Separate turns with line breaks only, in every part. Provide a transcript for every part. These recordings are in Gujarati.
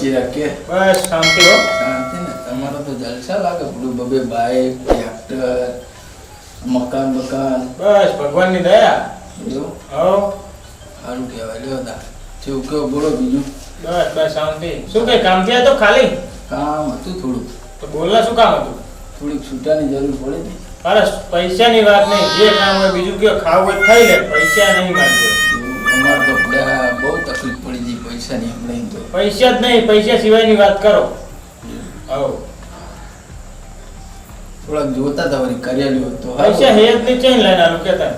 ચિરાગ કે
બસ શાંતિ હો.
શાંતિ ને. તમારો તો જલસા લાગે. પેલું બબે બાઈક ટ્રેક્ટર મકાન મકાન
બસ ભગવાનની દયા.
જો
હો.
સારું કહેવાય. લ્યો દા. જેવું કેવો બોલો બીજું.
બસ બસ શાંતિ. શું કઈ કામ થયા તો ખાલી?
કામ હતું થોડુંક
તો બોલના શું કામ હતું?
થોડીક છૂટાની જરૂર પડે ને.
અરે પૈસાની વાત નહીં. જે કામ હોય બીજું કયો ખાવું હોય ખાઈ લે. પૈસા નહીં
માંગે. અમારે તો બધા બહુ તકલીફ ગઈ પૈસાની હમણાં તો.
પૈસા જ નહીં પૈસા સિવાયની વાત કરો. આવો.
થોડાક જોતા હતા વળી કર્યા તો
પૈસા હે જ નહીં ચેન લઈને આલું કેતા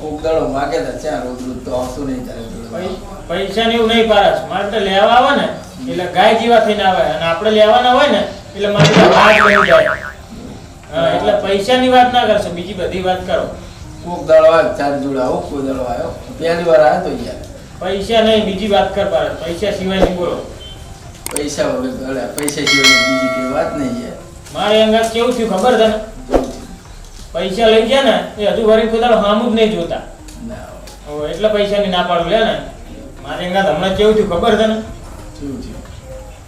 કોક દાડો માગે તા ચા રોજ રોજ તો આવતું નહીં તારે
પૈસા ને એવું નહીં પારસ મારે તો લેવા આવે ને એટલે ગાય જીવા થઈને આવે. અને આપણે લેવાના હોય ને એટલે મારે ગાય જ જાય. હા એટલે પૈસાની વાત ના કરશો. બીજી બધી વાત કરો.
કોક દાડો ચાર જોડા આવો કોઈ દાડો આવ્યો. પહેલી વાર આવ્યો તો યાર.
પૈસા નહીં બીજી વાત કર પારસ પૈસા સિવાય નહીં બોલો.
પૈસા વગર ભલે પૈસા સિવાય બીજી કઈ વાત નહીં યાર
મારે અંગાત કેવું થયું ખબર છે ને પૈસા લઈ ગયા ને એ હજુ વળી કોઈ દાડો હામું જ નહીં જોતા. એટલે પૈસાની ના પાડું લે ને. મારે અંગાત હમણાં કેવું થયું ખબર છે ને
શું થયું?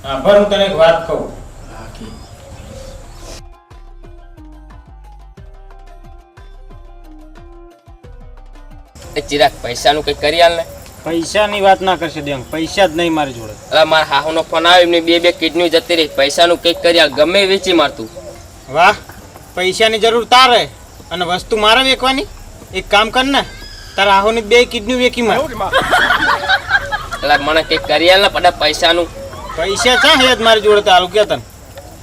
હા ભર હું તને એક વાત કહું.
ચિરાગ પૈસાનું કંઈક કરી આલ ને?
પૈસાની વાત ના કરશે દેમ પૈસા જ નહીં મારી જોડે.
અલા મારા હાહુનો ફોન આવ્યો એમની બે બે કિડની જતી રહી. પૈસાનું કંઈક કરી ગમે વેચી મારતું.
વાહ પૈસાની જરૂર તારે. અને વસ્તુ મારે વેચવાની? એક કામ કર ને તારા આહોની બે કિડની વેકી માર.
એટલે મને કંઈક કરી આલ ને પડા પૈસાનું.
પૈસા છે હે મારી જોડે તારું કે તને.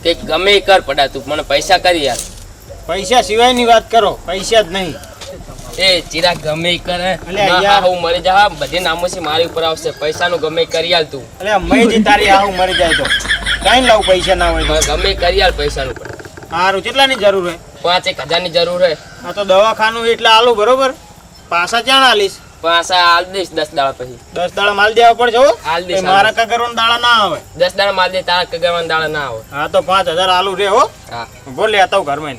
કંઈક ગમે કર પડા તું. મને પૈસા કરી આલ.
પૈસા સિવાયની વાત કરો પૈસા જ નહીં.
એ ચિરા ગમે કરે. હું મરી જા બધી નામોસી મારી ઉપર આવશે. પૈસાનું ગમે કરી આલ તું.
અલે મય તારી આહુ મરી જાય તો. કઈ લાવું પૈસા ના હોય
ગમે કરી આલ પૈસાનું પણ
સારું કેટલાની જરૂર હે
પાંચ એક હજારની જરૂર હે
આ તો દવાખાનું એટલે આલું બરોબર? પાછા ક્યાં આલીશ?
પાછા આલ દઈશ દસ દાડા પછી.
દસ દાડા માલ દેવા પડશે હો?
આલ દઈશ,
મારા કગરવાના દાડા ના આવે.
દસ દાડા માલ દે તારા કગરવાના દાડા ના આવે.
હા તો પાંચ હજાર આલુ રે હો.
હા.
બોલે આતા ઘરમાં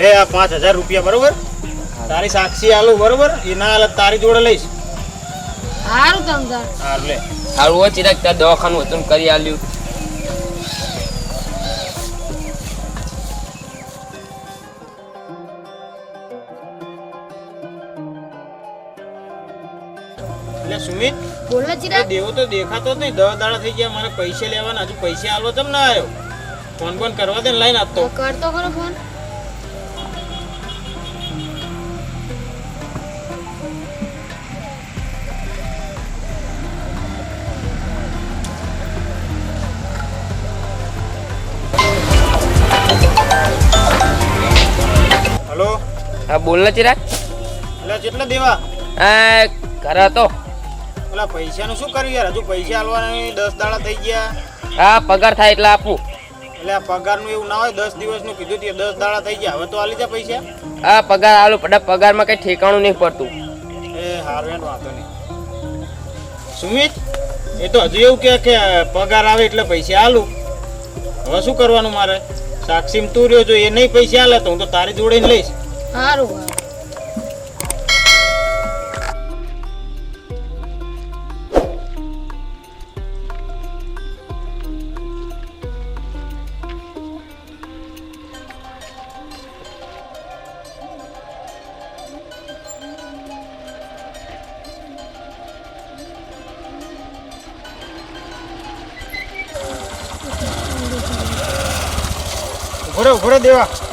લે આ પાંચ હજાર રૂપિયા બરોબર? તારી સાક્ષી આલુ બરોબર? એ ના હાલત તારી જોડે લઈશ.
સારું તમ તાર
લે.
સારું હોય ચિરાગ દવાખાનું હતું કરી આલ્યું.
એટલે સુમિત
બોલ ચિરાગ.
દેવો તો દેખાતો જ નહીં. દસ દાડા થઈ ગયા મારે પૈસા લેવાના હજુ પૈસા આલવા તમ ના આવ્યો. ફોન ફોન કરવા દે લઈને આપતો.
કરતો ખરો ફોન.
હા બોલ ને ચિરાગ.
એટલે કેટલા દેવા?
આ ઘરે હતો.
ઓલા પૈસાનું શું કર્યું યાર? હજુ પૈસા આલવાના દસ દાડા થઈ ગયા.
હા પગાર થાય એટલે આપું.
એટલે આ પગારનું એવું ના હોય દસ દિવસનું કીધું તે દસ દાડા થઈ ગયા. હવે તો આલી જા પૈસા.
હા પગાર આલો પડા પગારમાં કઈ ઠેકાણું નહીં પડતું.
એ હારે વાંધો નહીં. સુમિત એ તો હજુ એવું કે કે પગાર આવે એટલે પૈસા આલું. હવે શું કરવાનું મારે? સાક્ષી તું રહ્યો જો એ નહીં પૈસા આલે તો હું તો તારી જોડે લઈશ.
સારું
ઘોડો ઘોડે દેવા.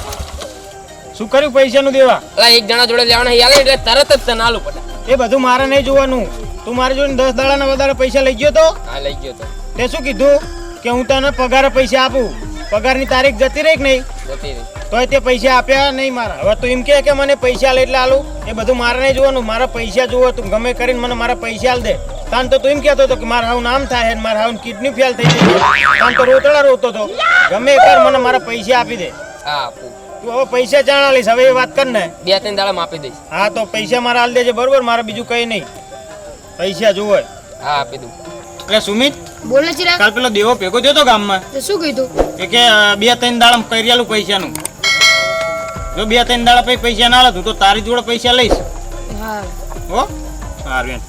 શું કર્યું પૈસાનું દેવા?
અલા એક જણા જોડે લેવાના યાલે એટલે તરત જ તને આલું પડે.
એ બધું મારે નહીં જોવાનું. તું મારી જોડે દસ દાડાના વધારે પૈસા લઈ ગયો તો?
હા લઈ ગયો તો.
તે શું કીધું? કે હું તને પગારે પૈસા આપું. પગારની તારીખ જતી રહી કે નહીં?
જતી રહી.
તોય તે પૈસા આપ્યા નહીં મારા. હવે તું એમ કે કે મને પૈસા લે એટલે આલું? એ બધું મારે નહીં જોવાનું. મારા પૈસા જોવો તું ગમે કરીને મને મારા પૈસા આલ દે. તાન તો તું એમ કહેતો હતો કે મારા હાવ નામ થાય ને મારા હાવ કિડની ફેલ થઈ ગઈ તાન તો રોતડા રોતો હતો. ગમે એ મને મારા પૈસા આપી દે.
હા આપું.
તું હવે પૈસા જાણા લઈશ હવે એ વાત કર ને.
બે ત્રણ દાડા આપી દઈશ.
હા તો પૈસા મારા હાલ દેજે બરોબર? મારે બીજું કઈ નહીં. પૈસા જોવે.
હા આપી દઉં.
એટલે સુમિત
બોલે ચિરાગ.
કાલ પેલો દેવો ભેગો થયો તો ગામમાં?
તે શું કીધું?
કે કે બે ત્રણ દાડા કરિયાલું પૈસાનું. જો બે ત્રણ દાડા પછી પૈસા ના તું તો તારી જોડે પૈસા લઈશ.
હા.
હો? સારું એમ.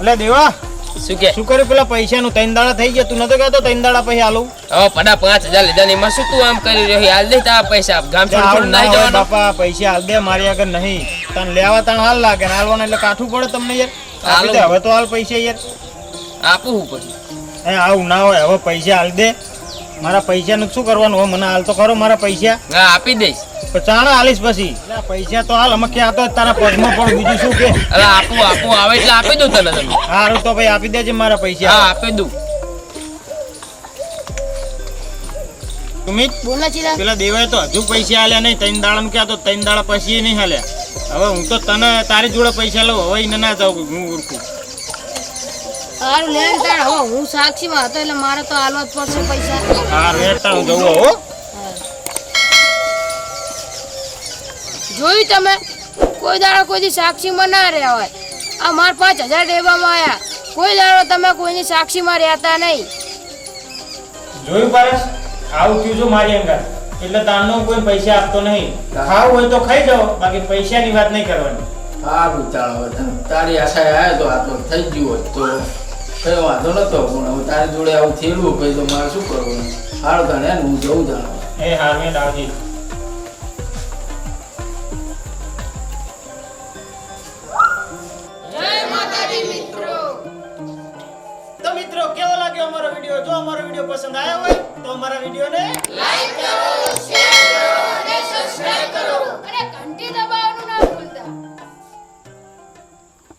એટલે દેવા
શું કે?
શું કર્યું? પેલા પૈસાનું ત્રણ દાડા થઈ ગયા. તું નતો કહેતો ત્રણ દાડા પછી હાલું.
હવે પડા પાંચ હજાર લીધા ને એમાં શું તું આમ કરી રહ્યો? હાલ દે તારા પૈસા. ગામ છોડ
હાલ ના
નાઈ જવાનો.
બાપા પૈસા હાલ દે મારી આગળ નહીં. તને લેવા તને હાલ લાગે ને હાલવાના એટલે કાઠું પડે તમને યાર. હાલ. દે હવે તો હાલ પૈસા યાર.
આપું હું પછી.
એ આવું ના હોય હવે પૈસા હાલ દે. મારા પૈસાનું શું કરવાનું? હોય મને હાલ તો ખરો મારા પૈસા.
હા આપી દઈશ.
ચાણા આલીશ પછી. પૈસા તો હાલ અમે ક્યાં તો તારા પગમાં પણ બીજું શું કે?
આપું આપું આવે એટલે આપી દઉં તને તમે.
સારું તો ભાઈ આપી દેજે મારા
હા
પૈસા
આપી દઉં.
સુમિત
બોલ ને
પેલા દેવાય તો હજુ પૈસા હાલ્યા નહીં. ત્રણ દાડા ક્યાં તો ત્રણ દાડા પછી નહીં હાલ્યા હવે હું તો તને તારી જોડે પૈસા લઉં. હવે એને ના જાઉં હું ઉરકું
સારું લે તાણ હવે હું સાક્ષીમાં હતો એટલે મારે તો હાલવા જ પડશે પૈસા.
હા રેટા હું જવું હો.
જોયું તમે? કોઈ દાડો કોઈની સાક્ષીમાં ના રહ્યા હોય. આ માર પાંચ હજાર ડેબામાં આવ્યા કોઈ દાડો તમે કોઈની સાક્ષીમાં રહેતા નહીં.
જોયું પારસ? આવું કયું છું મારી અંગત. એટલે તારનો કોઈ પૈસા આપતો નહીં. ખાવું હોય તો ખાઈ જાઓ બાકી પૈસાની વાત નહીં કરવાની.
હા ચાલો તારી આશા આવ્યા તો આ તો થઈ ગયું હોય તો કઈ વાંધો નતો પણ હવે તારી જોડે આવું થયેલું કઈ તો મારે શું કરવાનું? હારું તને હે હું જવું જાણવા.
એ હારવે દાવજી. તો મિત્રો, કેવો લાગ્યો અમારો વીડિયો? જો અમારો વીડિયો પસંદ આવ્યો હોય, તો અમારા વિડીયોને લાઈક કરો શેર કરો, અને સબસ્ક્રાઇબ કરો. અને ઘંટી દબાવો.